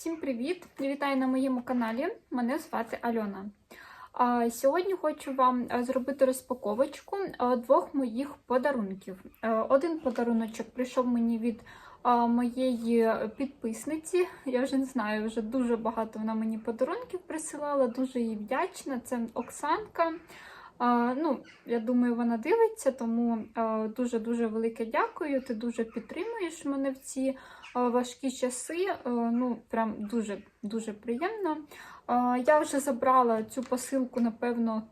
Всім привіт! Вітаю на моєму каналі. Мене звати Альона. Сьогодні хочу вам е, зробити розпаковочку е, двох моїх подарунків. Е, Один подаруночок прийшов мені від моєї підписниці. Я вже не знаю, вже дуже багато вона мені подарунків присилала, дуже їй вдячна. Це Оксанка. Ну, я думаю, вона дивиться, тому дуже-дуже велике дякую. Ти дуже підтримуєш мене в ці важкі часи. Ну, прям дуже-дуже приємно. Я вже забрала цю посилку, напевно,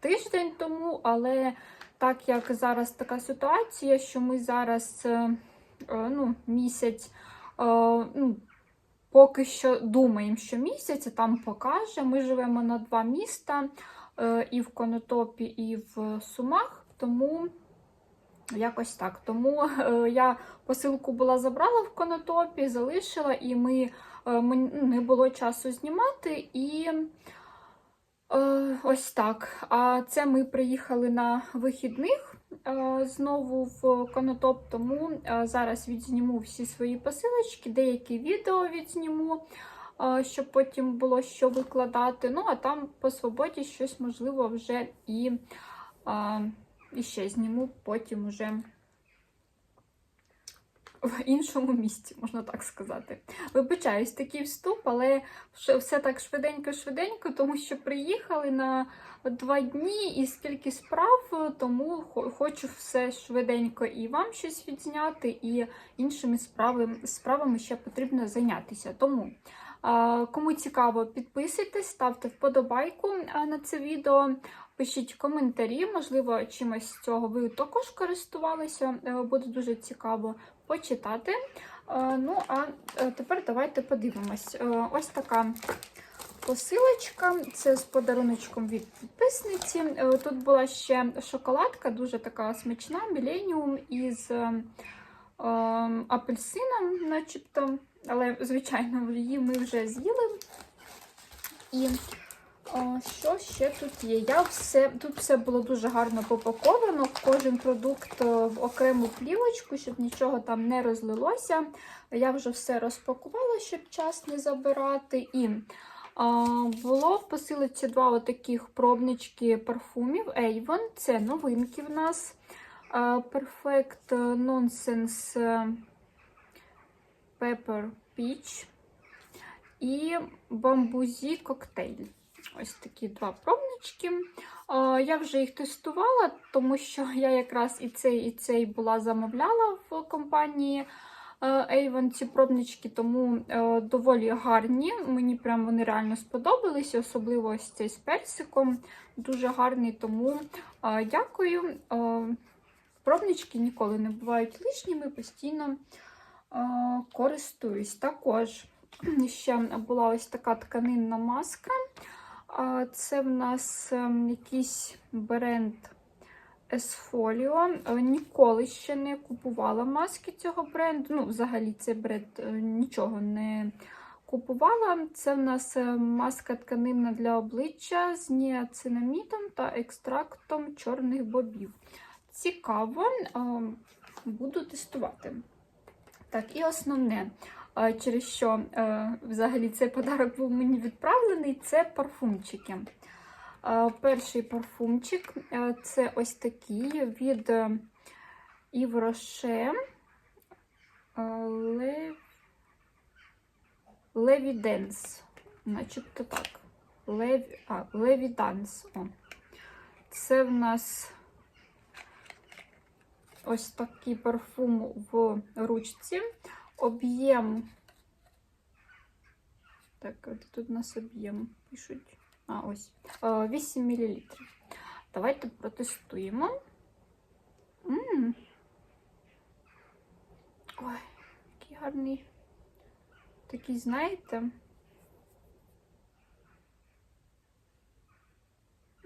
тиждень тому, але так як зараз така ситуація, що ми зараз е, е, ну, місяць. ну, Поки що думаємо, що місяць там покаже. Ми живемо на два міста і в Конотопі, і в Сумах, тому якось так. Тому е, я посилку була забрала в Конотопі, залишила, і ми, е, не було часу знімати. І е, ось так. А це ми приїхали на вихідних. е, Знову в Конотоп, тому е, зараз відзніму всі свої посилочки, деякі відео відзніму, е, щоб потім було що викладати. Ну, а там по свободі щось, можливо, вже і, і ще зніму потім уже в іншому місці, можна так сказати. Вибачаюсь, такий вступ, але все так швиденько-швиденько, тому що приїхали на два дні і скільки справ, тому хочу все швиденько і вам щось відзняти, і іншими справами, справами ще потрібно зайнятися. Тому, кому цікаво, підписуйтесь, ставте вподобайку на це відео. Пишіть коментарі, можливо, чимось з цього ви також користувалися. Е, Буде дуже цікаво почитати. Е, Ну, а е, тепер давайте подивимось. Ось така посилочка. Це з подаруночком від підписниці. Тут була ще шоколадка, дуже така смачна, міленіум із е, е, апельсином, начебто. Але, звичайно, її ми вже з'їли. І о, що ще тут є? Я все, Тут все було дуже гарно попаковано, кожен продукт е, в окрему плівочку, щоб нічого там не розлилося. Я вже все розпакувала, щоб час не забирати. І а, було в посилці два отаких пробнички парфумів Avon. Це новинки в нас. Perfect Nonsense е, Pepper Peach і Бамбузі коктейль. Ось такі два пробнички. Я вже їх тестувала, тому що я якраз і цей, і цей була замовляла в компанії е, Avon ці пробнички, тому е, доволі гарні. Мені прям вони реально сподобалися, особливо ось цей з персиком. Дуже гарний, тому е, дякую. Пробнички ніколи не бувають лишніми, постійно користуюсь. Також ще була ось така тканинна маска. Це в нас ем, якийсь бренд Esfolio. Е, Ніколи ще не купувала маски цього бренду. Ну, взагалі, цей бренд е, нічого не купувала. Це в нас е, маска тканинна для обличчя з ніацинамідом та екстрактом чорних бобів. Цікаво, ем, буду тестувати. Так, і основне, через що е, взагалі цей подарок був мені відправлений, це парфумчики. Перший парфумчик е, це ось такий від е, Yves Rocher е, Le- начебто так. Levidance. О. Це в нас ось такий парфум в ручці. Об'єм. Так, тут у нас об'єм пишуть. А, ось. Е, 8 мл. Давайте протестуємо. М. Ой, який гарний. Такий, знаєте.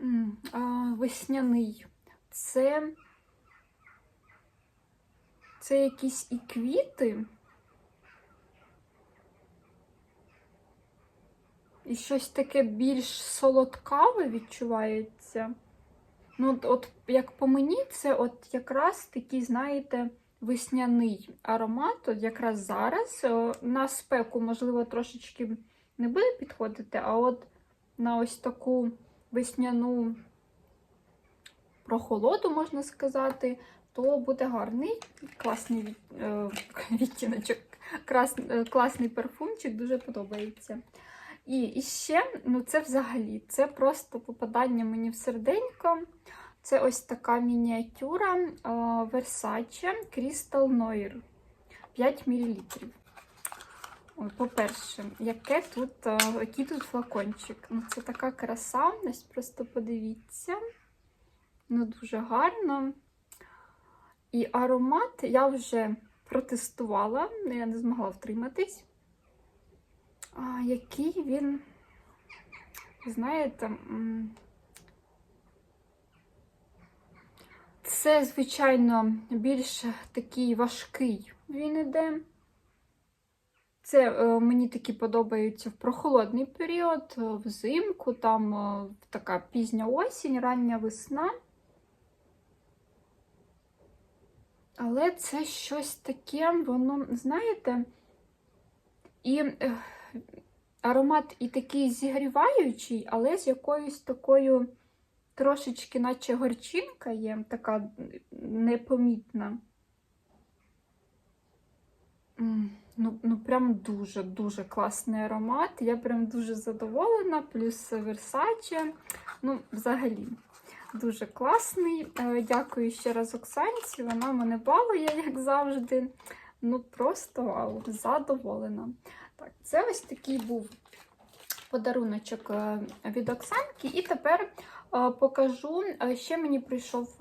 М, а, Весняний. Це. Це якісь і квіти. І щось таке більш солодкаве відчувається. Ну, от, от як по мені, це от якраз такий, знаєте, весняний аромат, от якраз зараз. Е, На спеку, можливо, трошечки не буде підходити, а от на ось таку весняну прохолоду, можна сказати, то буде гарний, класний від, е, відтіночок, крас, е, класний парфумчик, дуже подобається. І, і ще, ну це взагалі, це просто попадання мені в серденько. Це ось така мініатюра е, Versace Crystal Noir 5 мл. По-перше, яке тут, який тут флакончик. Ну, це така краса, просто подивіться. Ну, дуже гарно. І аромат я вже протестувала, я не змогла втриматись. Який він, знаєте, це, звичайно, більш такий важкий він іде. Це е, мені такі подобаються в прохолодний період, е, взимку, там е, така пізня осінь, рання весна. Але це щось таке, воно, знаєте, і аромат і такий зігріваючий, але з якоюсь такою трошечки, наче горчинка є, така непомітна. Ну, ну прям дуже-дуже класний аромат. Я прям дуже задоволена, плюс Versace. Ну, взагалі, дуже класний. Е, Дякую ще раз Оксанці. Вона мене балує, як завжди. Ну, просто задоволена. Так, це ось такий був подаруночок е, від Оксанки. І тепер е, покажу, ще мені прийшов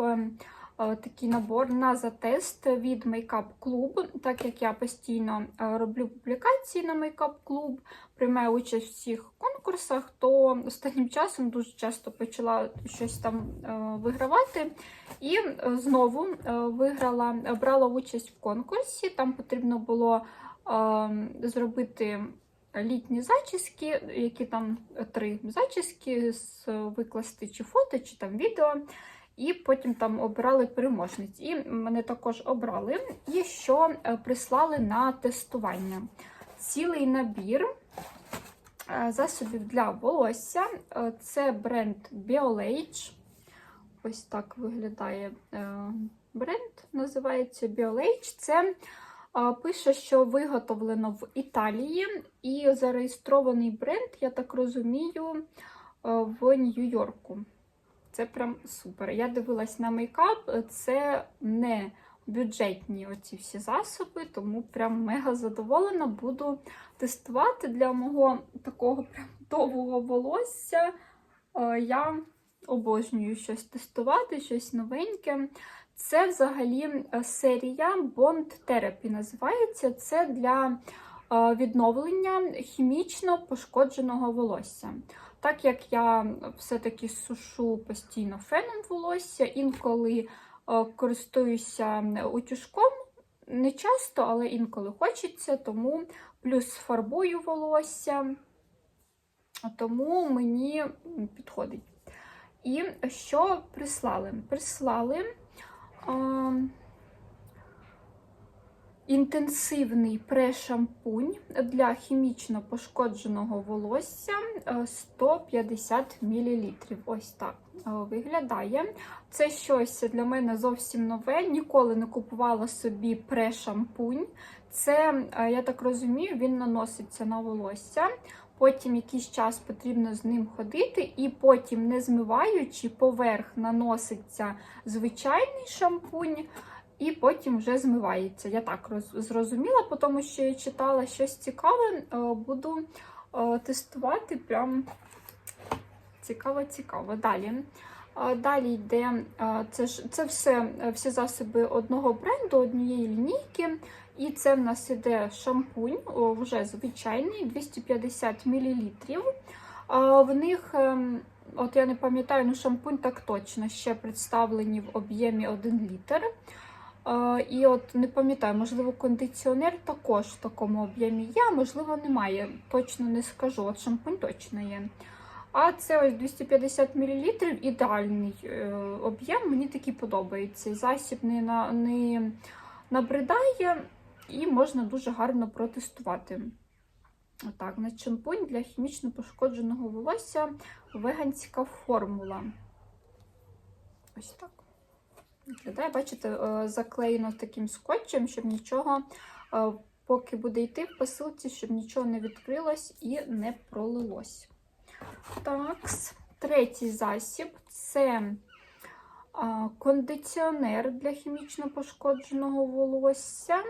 такий набор на затест від Makeup Club. Так як я постійно роблю публікації на Makeup Club, приймаю участь в всіх конкурсах, то останнім часом дуже часто почала щось там е, вигравати. І е, знову е, виграла, брала участь в конкурсі. Там потрібно було зробити літні зачіски, які там три зачіски, викласти чи фото, чи там відео. І потім там обирали переможниць. І мене також обрали. І що прислали на тестування. Цілий набір засобів для волосся. Е, Це бренд BioLage. Ось так виглядає е, бренд, називається BioLage. Це е, пише, що виготовлено в Італії і зареєстрований бренд, я так розумію, е, в Нью-Йорку. Це прям супер. Я дивилась на мейкап, це не бюджетні оці всі засоби, тому прям мега задоволена. Буду тестувати для мого такого прям довгого волосся. Е, Я обожнюю щось тестувати, щось новеньке. Це взагалі е, серія Bond Therapy називається. Це для е, відновлення хімічно пошкодженого волосся. Так як я все-таки сушу постійно феном волосся, інколи користуюся утюжком, не часто, але інколи хочеться, тому плюс фарбую волосся, тому мені підходить. І що прислали? Прислали а, інтенсивний прешампунь для хімічно пошкодженого волосся е, 150 мл. Ось так е, виглядає. Це щось для мене зовсім нове. Ніколи не купувала собі прешампунь. Це, е, я так розумію, він наноситься на волосся. Потім якийсь час потрібно з ним ходити, і потім, не змиваючи, поверх наноситься звичайний шампунь, і потім вже змивається. Я так зрозуміла, тому що я читала щось цікаве, е, буду е, тестувати. Прям цікаво-цікаво. Далі. Е, Далі йде це ж це все, всі засоби одного бренду, однієї лінійки. І це в нас іде шампунь, вже звичайний, 250 мл. В них, ем, от я не пам'ятаю, ну шампунь так точно ще представлені в об'ємі 1 літр. І от не пам'ятаю, можливо, кондиціонер також в такому об'ємі є, можливо, немає. Точно не скажу. От шампунь точно є. А це ось 250 мл, ідеальний е, об'єм. Мені такий подобається. Засіб не, на, не набридає і можна дуже гарно протестувати. Отак, на шампунь для хімічно пошкодженого волосся веганська формула. Ось так. Виглядає, бачите, е, заклеєно таким скотчем, щоб нічого, е, поки буде йти в посилці, щоб нічого не відкрилось і не пролилось. Так, третій засіб це кондиціонер для хімічно пошкодженого волосся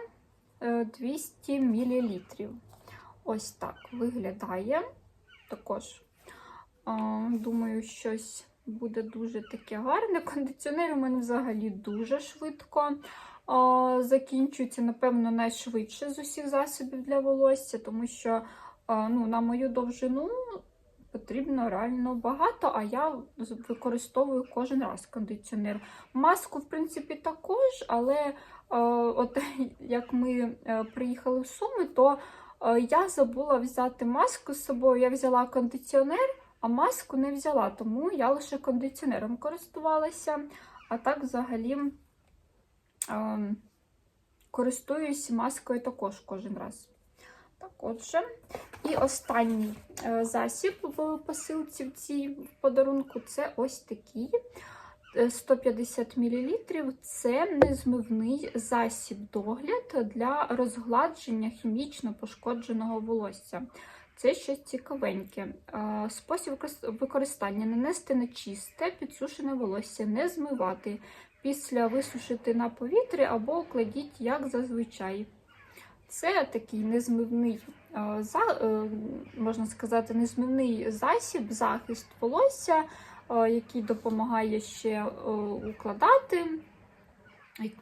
е, 200 мл. Ось так виглядає. Також, думаю, щось буде дуже таке гарне. Кондиціонер у мене взагалі дуже швидко а, закінчується, напевно, найшвидше з усіх засобів для волосся, тому що а, ну, на мою довжину потрібно реально багато, а я використовую кожен раз кондиціонер. Маску, в принципі, також, але е, от як ми е, приїхали в Суми, то е, я забула взяти маску з собою. Я взяла кондиціонер, а маску не взяла, тому я лише кондиціонером користувалася. А так, взагалі, е, користуюсь маскою також кожен раз. Так, отже. І останній е, засіб в посилці в цій подарунку це ось такий 150 мл. Це незмивний засіб догляд для розгладження хімічно пошкодженого волосся. Це щось цікавеньке. Е, Спосіб використання нанести на чисте, підсушене волосся, не змивати. Після висушити на повітрі або кладіть, як зазвичай. Це такий незмивний, можна сказати, незмивний засіб, захист волосся, який допомагає ще укладати.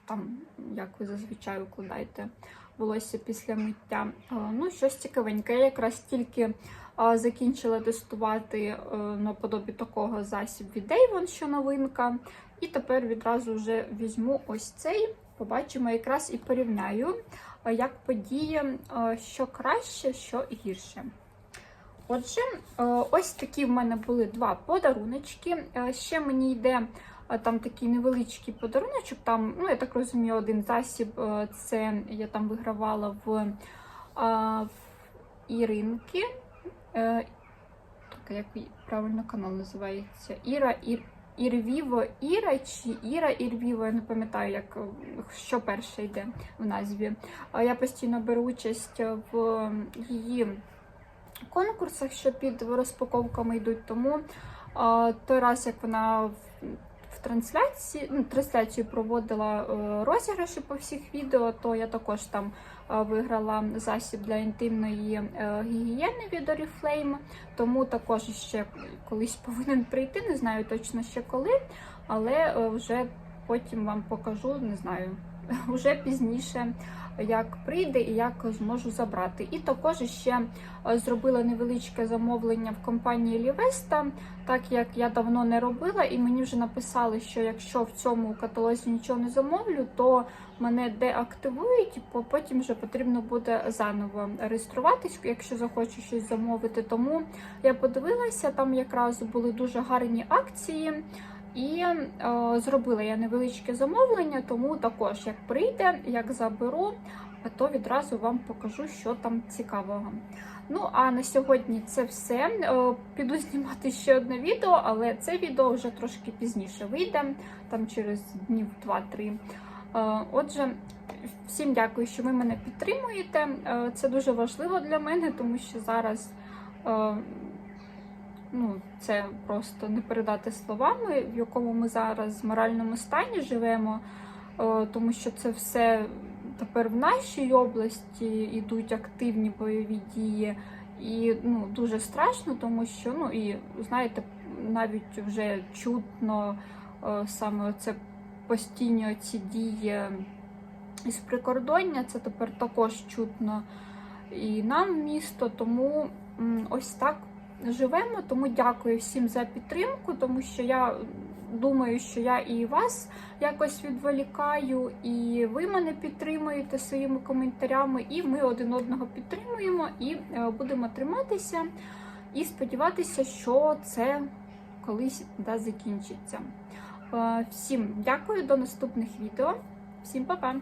Там, як ви зазвичай укладаєте волосся після миття. Ну, щось цікавеньке. Я якраз тільки закінчила тестувати наподобі такого засіб від Avon, що новинка. І тепер відразу вже візьму ось цей, побачимо якраз і порівняю як подіє, що краще, що гірше. Отже, ось такі в мене були два подаруночки. Ще мені йде там такий невеличкий подаруночок. Там, ну, я так розумію, один засіб це я там вигравала в, в Іринки. Е, так, як правильно канал називається? Іра Ір. Ірвіво Іра чи Іра Ірвіво, я не пам'ятаю, як що перше йде в назві. Я постійно беру участь в її конкурсах, що під розпаковками йдуть. Тому той раз, як вона трансляції, ну, трансляцію проводила е, розіграші по всіх відео, то я також там виграла засіб для інтимної е, гігієни від Oriflame, тому також ще колись повинен прийти, не знаю точно ще коли, але е, вже потім вам покажу, не знаю, вже пізніше як прийде і як зможу забрати. І також ще е, зробила невеличке замовлення в компанії Лівеста, так як я давно не робила, і мені вже написали, що якщо в цьому каталозі нічого не замовлю, то мене деактивують, потім вже потрібно буде заново реєструватись, якщо захочу щось замовити. Тому я подивилася, там якраз були дуже гарні акції. І е, зробила я невеличке замовлення, тому також, як прийде, як заберу, то відразу вам покажу, що там цікавого. Ну, а на сьогодні це все. Е, піду знімати ще одне відео, але це відео вже трошки пізніше вийде, там через днів 2-3. Е, отже, всім дякую, що ви мене підтримуєте. Це дуже важливо для мене, тому що зараз. Ну, це просто не передати словами, в якому ми зараз в моральному стані живемо, е, тому що це все тепер в нашій області йдуть активні бойові дії, і ну, дуже страшно, тому що ну і знаєте, навіть вже чутно е, саме це постійні ці дії із прикордоння, це тепер також чутно і нам місто, тому ось так живемо. Тому дякую всім за підтримку, тому що я думаю, що я і вас якось відволікаю, і ви мене підтримуєте своїми коментарями, і ми один одного підтримуємо і е, будемо триматися і сподіватися, що це колись да, закінчиться. Е, всім дякую, до наступних відео. Всім па-па!